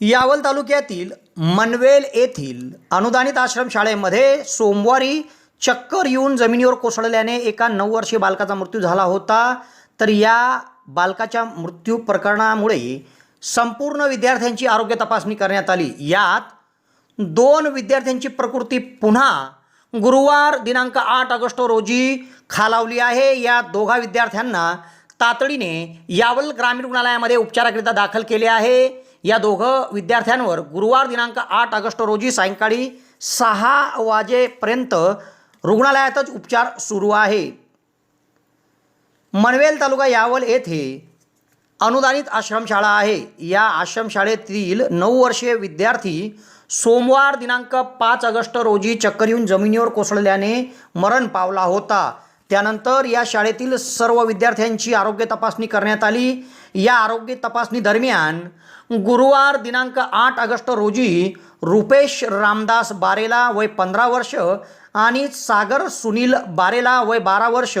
यावल तालुक्यातील मनवेल येथील अनुदानित आश्रमशाळेमध्ये सोमवारी चक्कर येऊन जमिनीवर कोसळल्याने एका नऊ वर्षीय बालकाचा मृत्यू झाला होता. तर या बालकाच्या मृत्यू प्रकरणामुळे संपूर्ण विद्यार्थ्यांची आरोग्य तपासणी करण्यात आली. यात दोन विद्यार्थ्यांची प्रकृती पुन्हा गुरुवार दिनांक आठ ऑगस्ट रोजी खालावली आहे. या दोघा विद्यार्थ्यांना तातडीने यावल ग्रामीण रुग्णालयामध्ये उपचाराकरिता दाखल केले आहे. या दोघं विद्यार्थ्यांवर गुरुवार दिनांक आठ ऑगस्ट रोजी सायंकाळी सहा वाजेपर्यंत रुग्णालयातच उपचार सुरू आहे. मनवेल तालुका यावल येथे अनुदानित आश्रमशाळा आहे. या आश्रमशाळेतील नऊ वर्षीय विद्यार्थी सोमवार दिनांक पाच ऑगस्ट रोजी चक्कर येऊन जमिनीवर कोसळल्याने मरण पावला होता. त्यानंतर या शाळेतील सर्व विद्यार्थ्यांची आरोग्य तपासणी करण्यात आली. या आरोग्य तपासणी दरम्यान गुरुवार दिनांक आठ ऑगस्ट रोजी रुपेश रामदास बारेला वय पंधरा वर्ष आणि सागर सुनील बारेला वय बारा वर्ष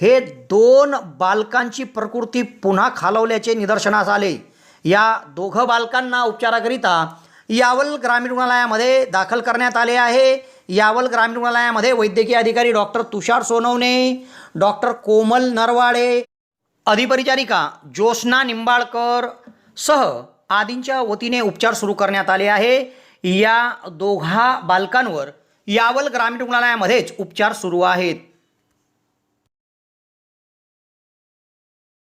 हे दोन बालकांची प्रकृती पुन्हा खालवल्याचे निदर्शनास आले. या दोघं बालकांना उपचाराकरिता यावल ग्रामीण रुग्णालयामध्ये दाखल करण्यात आले आहे. यावल ग्रामीण रुग्णालयामध्ये वैद्यकीय अधिकारी डॉक्टर तुषार सोनवणे डॉक्टर कोमल नरवाडे अधिपरिचारिका ज्योत्स्ना निंबाळकर सह आदींच्या वतीने उपचार सुरू करण्यात आले आहे. या दोघा बालकांवर यावल ग्रामीण रुग्णालयामध्येच उपचार सुरू आहेत.